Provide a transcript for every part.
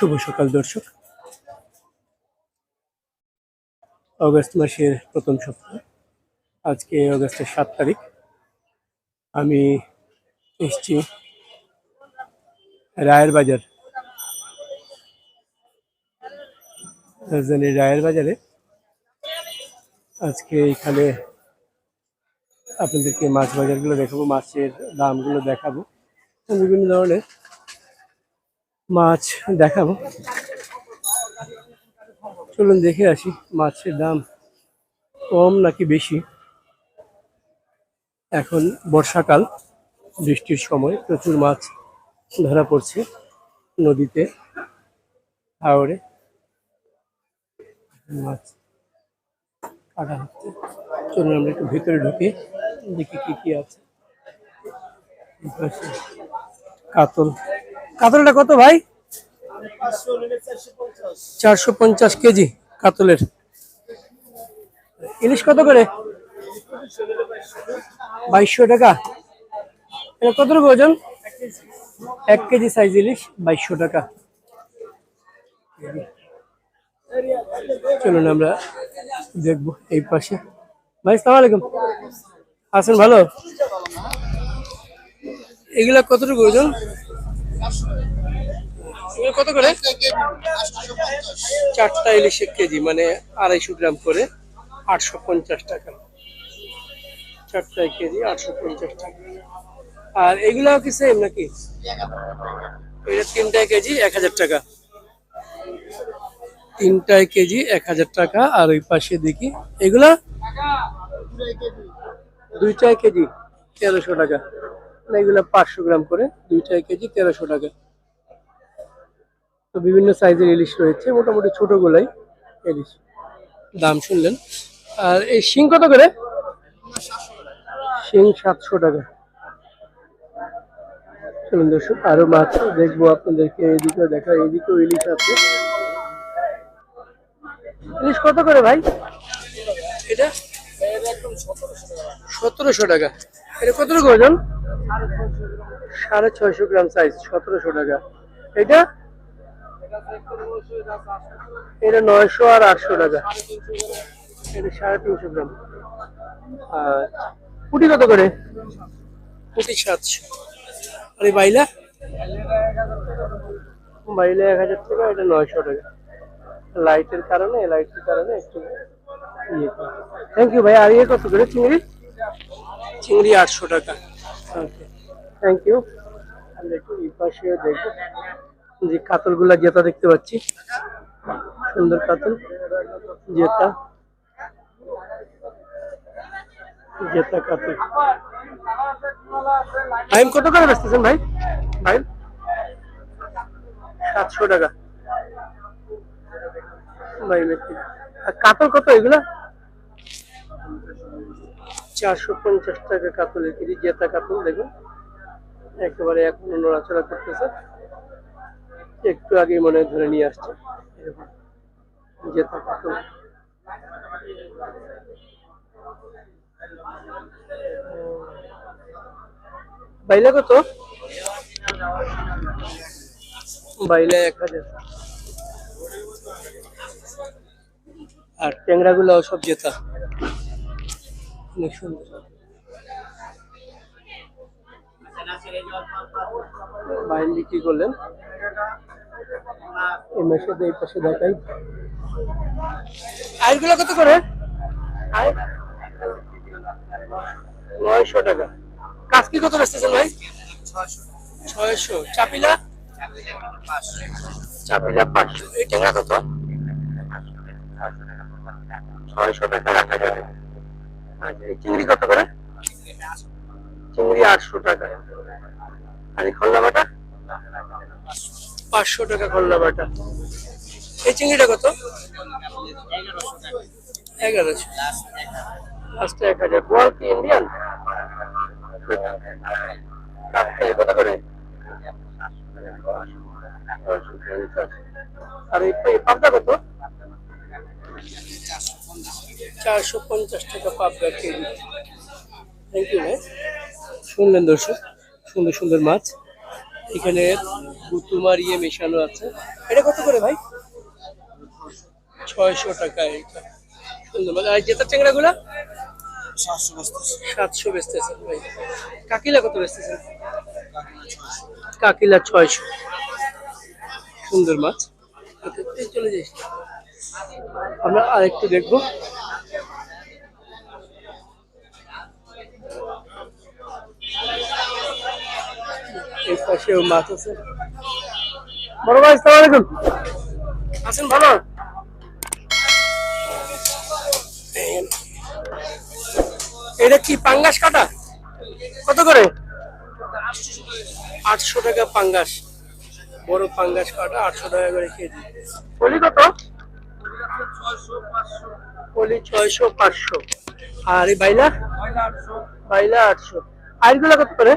শুভ সকাল, দর্শক। অগস্ট মাসের প্রথম সপ্তাহ। আজকে অগস্টের সাত তারিখ। আমি এসছি রায়ের বাজার। রাজধানীর রায়ের বাজারে। আজকে এখানে আপনাদেরকে মাছ বাজারগুলো দেখাবো, মাছের দামগুলো দেখাবো। বিভিন্ন ধরনের মাছ দেখাবো। চলুন দেখে আসি মাছের দাম কম নাকি বেশি। এখন বর্ষাকাল, বৃষ্টির সময় প্রচুর মাছ ধরা পড়ছে নদীতে হাওড়ে মাছ কাটা হচ্ছে। চলুন আমরা একটু ভেতরে ঢুকে, দেখি কি কি আছে। কাতল কাতলটা কত ভাই? চারশো পঞ্চাশ কেজি কাতলের। ইলিশ কত করে? বাইশশো টাকা। এটা কত রকম ওজন? এক কেজি সাইজ ইলিশ, বাইশশো টাকা। চলুন আমরা দেখব এই পাশে। ভাই সালাম আলাইকুম। আছেন ভালো? এগুলা কতটুকু ওজন? কত করে? চারটা ইলিশ কেজি মানে আড়াইশো গ্রাম করে আটশো পঞ্চাশ টাকা। চারটা কেজি, আটশো পঞ্চাশ টাকা। আর এগুলো কি সেম নাকি? এটা তিনটায় কেজি, এক হাজার টাকা। তিনটায় কেজি, এক হাজার টাকা। আর ওই পাশে দেখি, এগুলা? দুইটায় কেজি, তেরোশো টাকা। না এগুলা পাঁচশো গ্রাম করে দুইটায় কেজি তেরোশো টাকা। তো বিভিন্ন সাইজের ইলিশ রয়েছে মোটামুটি ছোট গোলাই ইলিশ। দাম শুনলেন। আর এই শিং কত করে? শিং সাতশো টাকা। চলুন দর্শক আরও মাছ দেখব আপনাদেরকে এদিকেও দেখা এদিকেও ইলিশ আছে। ইলিশ কত করে ভাই? এটা? সতেরোশো টাকা। এটা কত রকম ওজন? সাড়ে ছয়শো গ্রাম সাইজ সতেরোশো টাকা। এটা? এটা নয়শো আর আটশো টাকা। এটা সাড়ে তিনশো গ্রাম। আর পুটি কত করে? পুটি সাতশো। আর এই বাইলা? বাইলা এক হাজার টাকা এটা নয়শো টাকা। লাইটের কারণে লাইটের কারণে একটু ইয়ে থ্যাংক ইউ ভাই আর ইয়ে কত করে চিংড়ি? চিংড়ি আটশো টাকা। থ্যাংক ইউ এই পাশে দেখব যে কাতলগুলা জেতা দেখতে পাচ্ছি। সুন্দর কাতল জেতা। জেতা কাতল। ভাই কত করে বেচতেছেন ভাই? ভাই সাতশো টাকা। ভাই কাতল কত এগুলা? চারশো পঞ্চাশ টাকা কাতলের কেজি, জেতা কাতল, দেখুন। একেবারে এখনও নড়াচড়া করতেছে। একটু আগে মনে ধরে নিয়ে আসছে। জেতা কাতল। বাইলা কত? বাইলা এক হাজার। আর ট্যাংরা গুলো সব জেতা। অনেক সুন্দর। বাইন বিক্রি করলেন? এই মাসে এই পাশে দেখাই। আইগুলো কত করে? নয়শো টাকা। কাজকি কত বেচতেছেন ভাই? ছয়শো। চাপিলা? চাপিলা পাঁচশো। এই ট্যাংরা কত? ছয়শো টাকা। রাখা যাবে চিংড়ি কত করে? চিংড়ি আটশো টাকা। আর এই খল্লা বাটা? পাঁচশো টাকা খল্লা বাটা। এই চিংড়িটা কত? এগারোশো লাস্টে এক হাজার। বোয়াল কি ইন্ডিয়ান? কত করে? আর এই এই পাবদা কত? চারশো পঞ্চাশ টাকা পাবদা কেজি থ্যাংক ইউ ভাই। শুনলেন দর্শক সুন্দর সুন্দর মাছ। এখানে গুতুমার ইয়ে মেশানো আছে। এটা কত করে ভাই? ছয়শো টাকা এটা। সুন্দর মানে আর জেতার চ্যাংড়া গুলা সাতশো বেচতেছেন ভাই। কাকিলা কত বেচতেছেন কাকিলা ছয়শো। সুন্দর মাছ। আচ্ছা, চলে যাই আমরা আরেকটু দেখব। এই পাশেও মাছ আছে। বড় এটা কি পাঙ্গাস কাটা? কত করে? আটশো টাকা পাঙ্গাস। বড় পাঙ্গাস কাটা, আটশো টাকা করে কেজি। বলি কত? পলি ছয়শো পাঁচশো। আর এই বাইলা বাইলা আটশো। আইগুলো কত করে?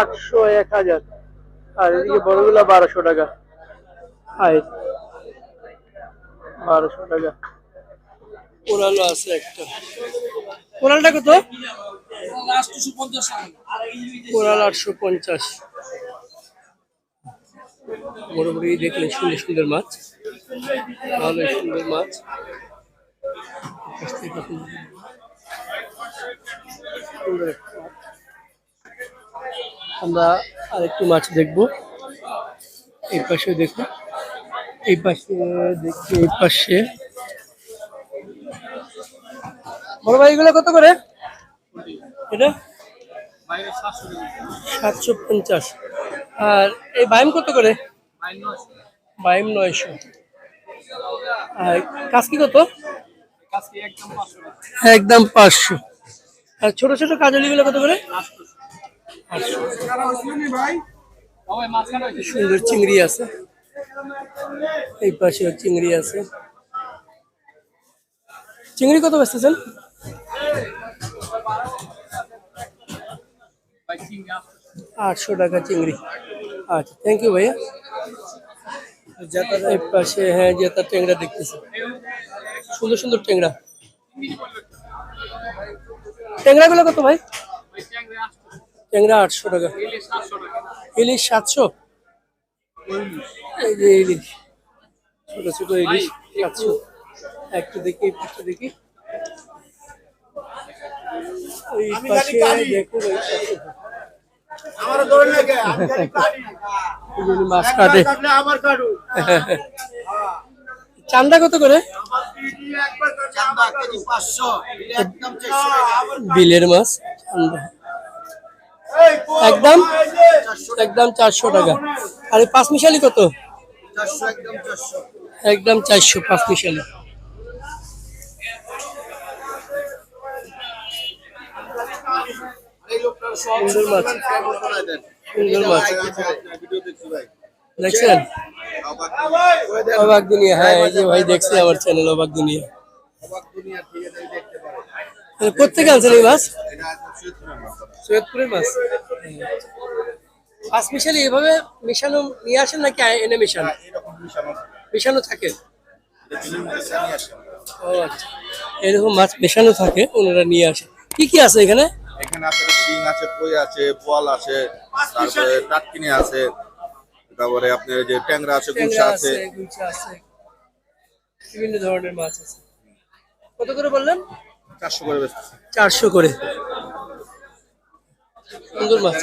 আটশো এক হাজার। আর এদিকে বড়গুলা বারোশো টাকা। আয় বারোশো টাকা। কোরালো আছে একটা। কোরালটা কত? কোরাল আটশো পঞ্চাশ। বড় দেখলেন সুন্দর সুন্দর মাছ। ভালো সুন্দর মাছ। আমরা আরেকটু মাছ দেখব। এই পাশে দেখুন এই পাশে দেখি, এই পাশে। বড় ভাই, এগুলো কত করে? এটা? সাতশো পঞ্চাশ। আর এই বাইম কত করে? বাইম নয়শো। আর কাজকি কত? একদম পাঁচশো। আর ছোট ছোট কাজলিগুলো কত করে। সুন্দর চিংড়ি আছে। এই পাশে চিংড়ি আছে। চিংড়ি কত বেচতেছেন আটশো টাকা চিংড়ি। আচ্ছা থ্যাংক ইউ ভাইয়া। এই পাশে হ্যাঁ জেতা ট্যাংরা দেখতেছি। সুন্দর সুন্দর ট্যাংরা। ট্যাংরাগুলো কত ভাই? ট্যাংরা আটশো টাকা। ইলিশ সাতশো। এই যে ইলিশ, ছোট ছোট ইলিশ সাতশো। একটু দেখি একটু দেখি। ওই পাশে। মাছ কাটে। কাটলে আমার কাটু চান্দা কত করে বিলের মাছ চান্দা। একদম একদম চারশো টাকা। আর এই পাঁচ মিশালি কত? চারশো একদম চারশো। একদম চারশো পাঁচ মিশালি এই লোকটা সব সুন্দর মাছ। সুন্দর মাছ। দেখছেন? অবাক দুনিয়া। হ্যাঁ এই যে ভাই দেখছি আমার চ্যানেল অবাক দুনিয়া। কোথেকে আনছেন এই মাছ? সুইত্রের মাছ। মাছ মিশালি এভাবে মিশানো নিয়ে আসেন নাকি এনে মিশানো? মিশানো থাকে? আচ্ছা। এরকম মাছ মেশানো থাকে, ওনারা নিয়ে আসে কি কি আছে এখানে? এখানে আছে শিং আছে কই আছে বোয়াল আছে তারপরে টাটকিনি আছে তারপরে আপনার যে ট্যাংরা আছে গুলশা আছে আছে। গুলশা আছে বিভিন্ন ধরনের মাছ আছে। কত করে বললেন? চারশো করে বেচতেছে চারশো করে। সুন্দর মাছ।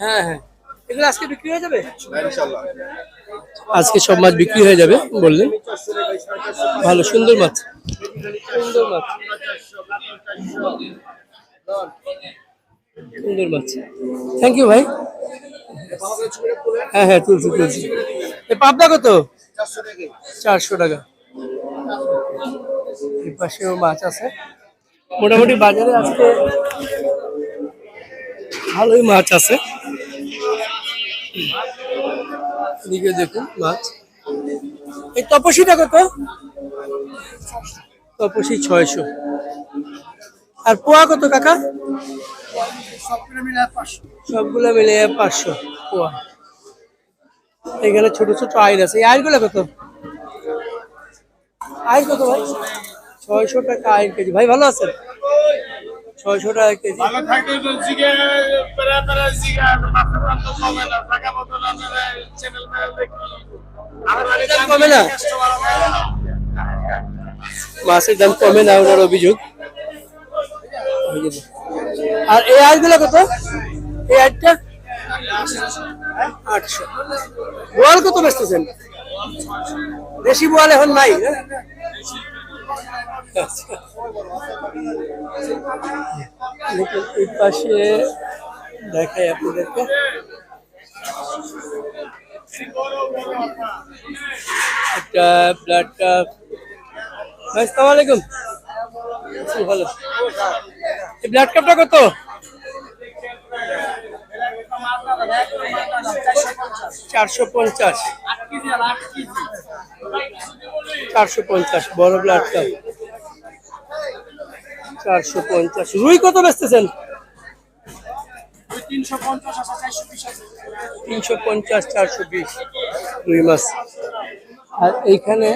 হ্যাঁ হ্যাঁ। এগুলো আজকে বিক্রি হয়ে যাবে? ইনশাল্লাহ আজকে সব মাছ বিক্রি হয়ে যাবে বললেন। ভালো সুন্দর মাছ। সুন্দর মাছ। সুন্দর মাছ থ্যাংক ইউ ভাই। হ্যাঁ হ্যাঁ তুলছি তুলছি। এ পাবদা কত? চারশো টাকা। এই পাশেও মাছ আছে। মোটামুটি বাজারে আজকে ভালোই মাছ আছে। এদিকে দেখুন মাছ। এই তপসিটা কত? তপসি ছয়শো। আর পোয়া কত কাকা? সবগুলো মিলে পাঁচশো। পোয়া। এখানে ছোট ছোট আইর আছে। এই আইরগুলো কত? আইর কত ভাই? ছয়শো টাকা আইর কেজি। ভাই ভালো আছেন? ছয়শো টাকা কেজি। কমে না মাছের দাম কমে না ওনার অভিযোগ? আর এই আটগুলো কত? এই আটটা আটশো। বোয়াল কত বেচতেছেন? দেশি বোয়াল এখন নাই? আচ্ছা। এই পাশে দেখাই আপনাদেরকে। একটা ব্লাড কাপ আসসালামু আলাইকুম। ভালো। ব্লাড কাপটা কত? চারশো পঞ্চাশ। চারশো পঞ্চাশ, বড় ব্লাড কাপ চারশো পঞ্চাশ। রুই কত বেচতেছেন? তিনশো পঞ্চাশ, চারশো বিশ। রুই মাছ। আর এইখানে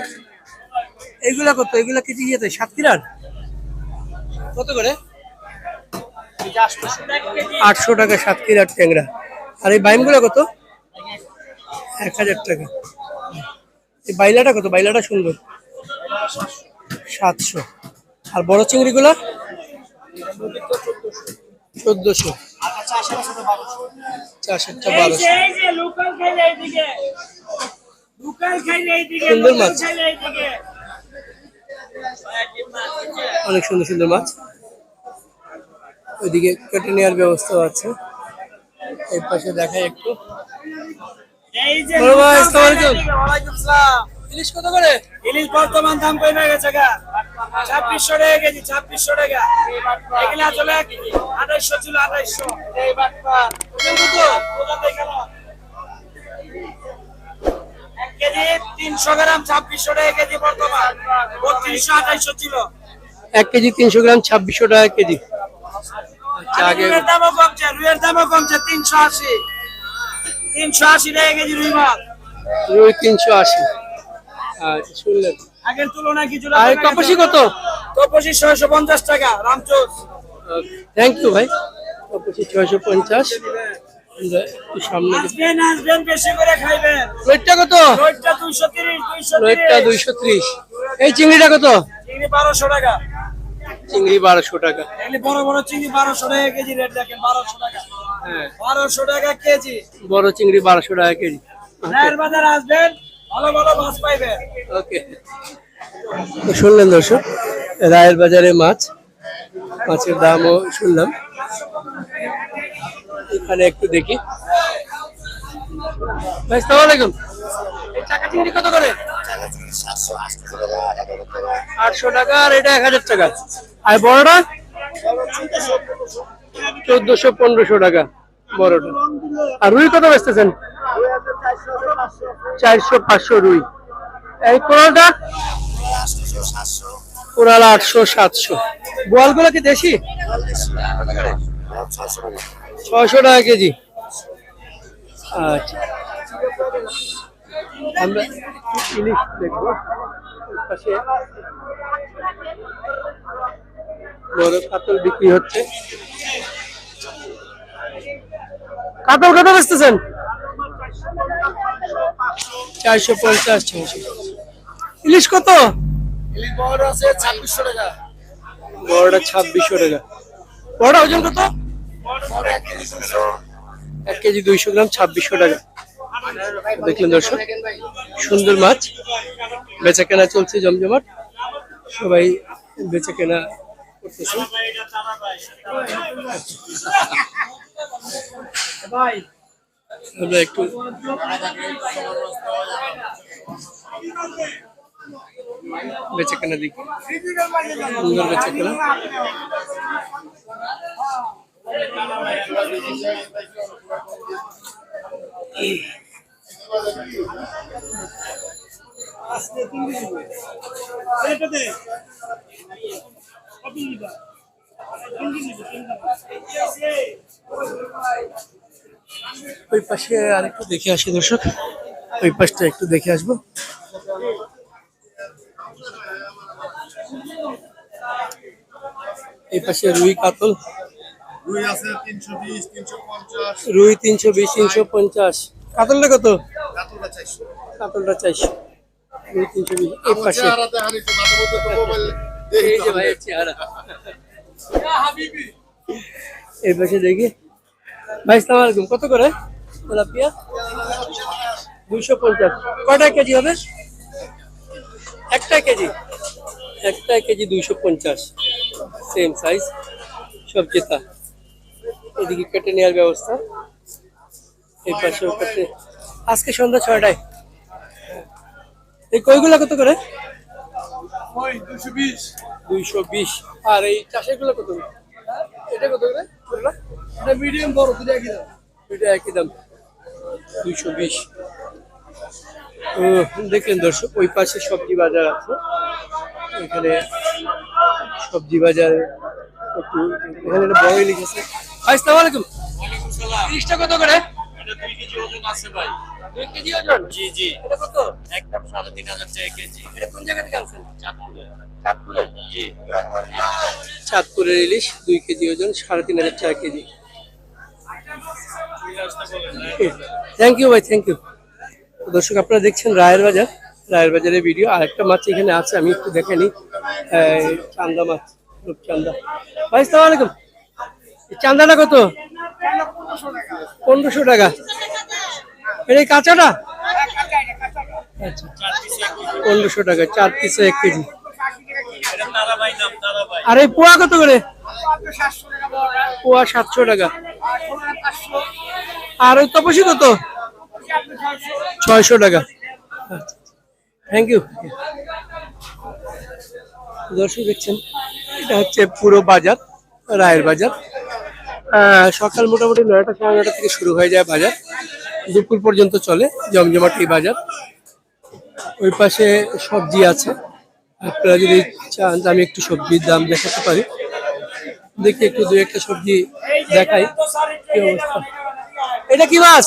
এইগুলা কত? এগুলা কেজি ইয়েতে, সাতক্ষীরার? কত করে? আটশো টাকা সাতক্ষীরার ট্যাংরা। আর এই বাইমগুলো কত? এক হাজার টাকা। এই বাইলাটা কত? বাইলাটা সুন্দর। সাতশো। আর বড় চিংড়িগুলো? চোদ্দশো। চারশোটা বারোশো। সুন্দর মাছ। অনেক সুন্দর সুন্দর মাছ। ওইদিকে কেটে নেওয়ার ব্যবস্থা আছে। এই পাশে দেখাই একটু। ইলিশ কত করে? ইলিশ বর্তমান দাম কমে গেছে গা। ছাব্বিশশো টাকা কেজি ছাব্বিশশো টাকা। এগুলা চলে আঠাইশশো ছিল আঠাইশশো। এক কেজি তিনশো গ্রাম ছাব্বিশশো টাকা কেজি বর্তমান। বত্রিশশো আঠাইশশো ছিল। এক কেজি তিনশো গ্রাম ছাব্বিশশো টাকা কেজি। রুইয়ের দামও কমছে রুইয়ের দামও কমছে তিনশো আশি। তিনশো আশি টাকা কেজি রুই মাছ রুই তিনশো আশি। আচ্ছা শুনলেন? আগের তুলনায় কিছু আর কপাসি কত? কপসি ছয়শো পঞ্চাশ টাকা রামচোস থ্যাংক ইউ ভাই। কপাসি ছয়শো পঞ্চাশ। এই চিংড়িটা কত? চিংড়ি বারোশো টাকা। চিংড়ি বারোশো টাকা। বড় বড় চিংড়ি বারোশো টাকা কেজি রেট দেখেন বারোশো টাকা। হ্যাঁ। বারোশো টাকা কেজি। বড় চিংড়ি বারোশো টাকা কেজি। বাজার আসবেন ভালো ভালো মাছ পাইবেন। ওকে। শুনলেন দর্শক রায়ের বাজারে মাছ মাছের দামও শুনলাম। এখানে একটু দেখি। আলাইকুম। এই টাকা চিংড়ি কত করে? আটশো টাকা আর এটা এক হাজার টাকা। আর বড়টা? চোদ্দশো পনেরোশো টাকা বড়টা। আর রুই কত বেচতেছেন? চারশো পাঁচশো রুই। এই কোরালটা? কোরাল আটশো সাতশো। বোয়ালগুলো কি দেশি? ছয়শো টাকা কেজি। আচ্ছা। আমরা ইলিশ দেখব। পাশে বড় কাতল বিক্রি হচ্ছে। কাতল কত বেচতেছেন? চারশো পঞ্চাশ ছয়শো ইলিশ কত? ইলিশ ছাব্বিশশো টাকা। বড়টা ছাব্বিশশো টাকা। বড়টা ওজন কত? এক কেজি দুইশো গ্রাম ছাব্বিশশো টাকা। দেখলেন দর্শক, সুন্দর মাছ বেচা কেনা চলছে জমজমাট। সবাই বেচা কেনা করতেছে। আমরা একটু বেচা কেনা সুন্দর বেচা ওই পাশে আরেকটু দেখে আসি দর্শক। ওই পাশটা একটু দেখে আসব। এই পাশে রুই কাতল। রুই আছে তিনশো বিশ তিনশো পঞ্চাশ। রুই তিনশো বিশ তিনশো পঞ্চাশ। কাতলটা কত? কাতলটা চারশো। রুই তিনশো বিশ এই পাশে। এই পাশে দেখি। ভাই সালাম আলাইকুম। কত করে? তেলাপিয়া? দুইশো পঞ্চাশ। কয়টা কেজি হবে? একটা কেজি। একটা কেজি দুইশো পঞ্চাশ। সেম সাইজ সব জেতা। এদিকে কেটে নেওয়ার ব্যবস্থা। এই পাশেও কেটে আজকে সন্ধ্যা ছয়টায়। এই কইগুলো কত করে? দুইশো বিশ। আর এই চাষেরগুলো কত? এটা কত করে? এটা মিডিয়াম বড় দুটো একই দাম। দুটো একই দাম। দুইশো বিশ। দেখলেন দর্শক ওই পাশে সবজি বাজার আছে। এখানে সবজি বাজার একটু এখানে বড় লিখেছে। আসসালামু তিরিশটা কত করে? দুই কেজি ওজন জি জি। এটা কত? একদম সাড়ে তিন হাজার টাকা কেজি। এটা কোন জায়গা থেকে আনছেন? চাঁদপুরে। চাঁদপুরে? জি। চাঁদপুরের ইলিশ দুই কেজি ওজন সাড়ে তিন হাজার টাকা কেজি। থ্যাংক ইউ ভাই থ্যাংক ইউ দর্শক আপনারা দেখছেন রায়ের বাজার। রায়ের বাজারের ভিডিও আর একটা মাছ এখানে আছে আমি একটু দেখে নিই। চান্দা মাছ রূপচান্দা। ভাই সালাম আলাইকুম। এই চান্দাটা কত? পনেরোশো টাকা। এটা কাঁচাটা? পনেরোশো টাকা, চার পিসে এক কেজি। আর এই পোয়া কত করে? পোয়া সাতশো টাকা। আর ওই তপসি কত? ছয়শো টাকা। থ্যাংক ইউ দর্শক দেখছেন, এটা হচ্ছে পুরো বাজার, রায়ের বাজার। সকাল মোটামুটি নয়টা সাড়ে নয়টা থেকে শুরু হয়ে যায় বাজার। দুপুর পর্যন্ত চলে জমজমাট বাজার। ওই পাশে সবজি আছে। আপনারা যদি চান আমি একটু সবজির দাম দেখাতে পারি। দেখি একটু দু একটা সবজি দেখাই। কি অবস্থা? এটা কি মাছ?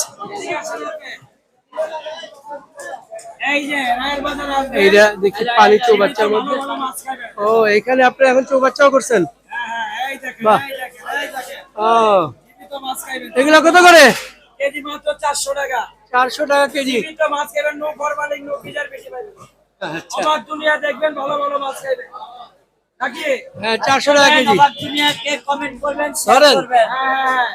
এইটা দেখি পানি চৌবাচ্চার মধ্যে। ও, এখানে আপনি এখন চৌবাচ্চাও করছেন? বাহ। ও। এগুলো কত করে? কেজি মাত্র চারশো টাকা। চারশো টাকা কেজি। মাছ খাইবেন নো ফরমালিং নো ফিজার বেশি পাইবেন। আচ্ছা। দুনিয়া দেখবেন ভালো ভালো মাছ খাইবেন। নাকি? হ্যাঁ চারশো টাকা কেজি। অবাক দুনিয়াকে কমেন্ট করবেন ধরেন। হ্যাঁ হ্যাঁ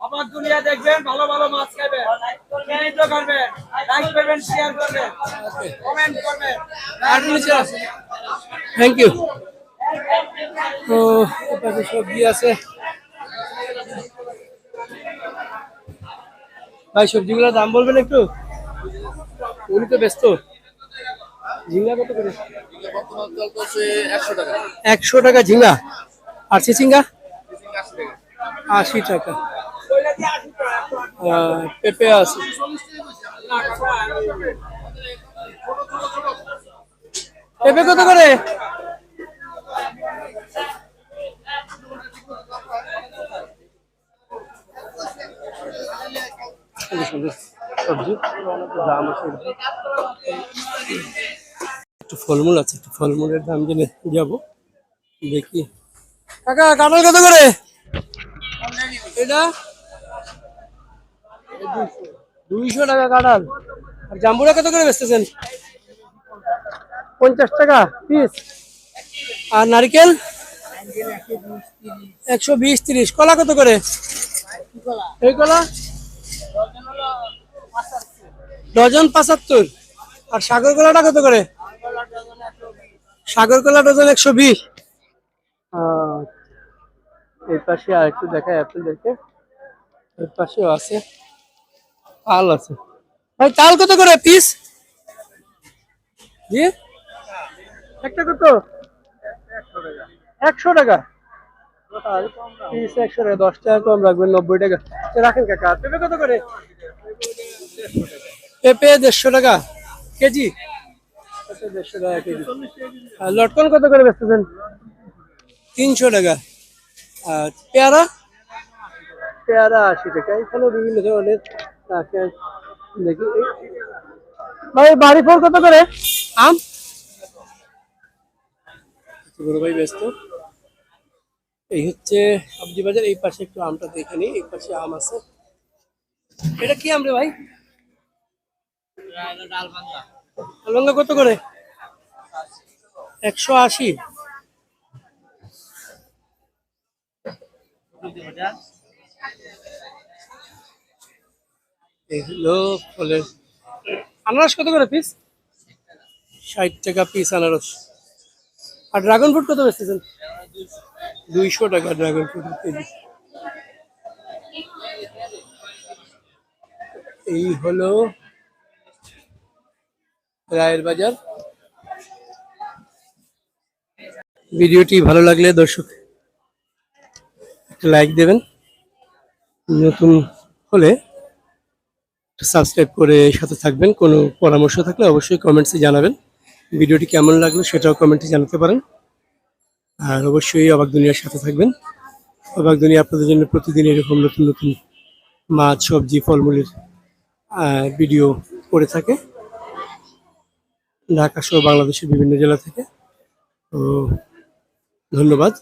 অবাক দুনিয়া দেখবেন ভালো ভালো মাছ চিহ্নিত করবেন? লাইক করবেন শেয়ার করবেন। কমেন্ট করবেন। থ্যাংক ইউ তো সবজি আছে? ভাই সবজিগুলোর দাম বলবেন একটু? উনি তো ব্যস্ত। ঝিঙ্গা কত করে? একশো টাকা। ঝিঙ্গা? আর চিচিঙ্গা? আশি টাকা। পেঁপে আছে। পেঁপে কত করে? সুন্দর সুন্দর সবজি, দাম আছে একটু ফলমূল আছে, একটু ফলমূলের দাম জেনে যাব। দেখি। কাকা, কাঁঠাল কত করে? এটা? দুইশো টাকা কাঁঠাল। আর জাম্বুরা কত করে বেচতেছেন? পঞ্চাশ টাকা পিস। আর নারকেল? একশো বিশ তিরিশ। কলা কত করে? এই কলা? ডজন পঁচাত্তর। আর সাগর কলাটা কত করে? সাগর কলা ডজন একশো বিশ। এই পাশে আর একটু দেখায় আপনাদেরকে। এর পাশেও আছে। তাল আছে। ভাই তাল কত করে পিস? জি একটা কত? একশো টাকা। পিস একশো টাকা, দশ টাকা কম রাখবেন, নব্বই টাকা। রাখেন কাকা, পেঁপে কত করে? পেঁপে দেড়শো টাকা কেজি। দেড়শো টাকা কেজি। আর লটকন কত করে বেচতেছেন? তিনশো টাকা। আর পেয়ারা? পেয়ারা আশি টাকা। এখানেও বিভিন্ন ধরনের। দেখি। ভাই, বাড়ি ফল কত করে? আম? ভাই ব্যস্ত। এই হচ্ছে সবজি বাজার এই পাশে একটু আমটা দেখে নিই, এই পাশে আম আছে। এটা কি আম রে ভাই? ডালবাঙ্গা কত করে? একশো আশি। আনারস কত করে পিস ষাট টাকা পিস আনারস। আর ড্রাগন ফ্রুট কত বেচতেছেন দুইশো টাকা ড্রাগন ফ্রুট কেজি। এই হলো রায়ের বাজার। ভিডিওটি ভালো লাগলে দর্শক লাইক দেবেন। নতুন হলে সাবস্ক্রাইব করে সাথে থাকবেন। কোনো পরামর্শ থাকলে অবশ্যই কমেন্টসে জানাবেন। ভিডিওটি কেমন লাগল সেটাও কমেন্টে জানাতে পারেন। আর অবশ্যই অবাক দুনিয়ার সাথে থাকবেন। অবাক দুনিয়া আপনাদের জন্য প্রতিদিন এরকম নতুন নতুন মাছ, সবজি, ফলমূলের ভিডিও করে থাকে। ঢাকা সহ বাংলাদেশের বিভিন্ন জেলা থেকে। তো ধন্যবাদ।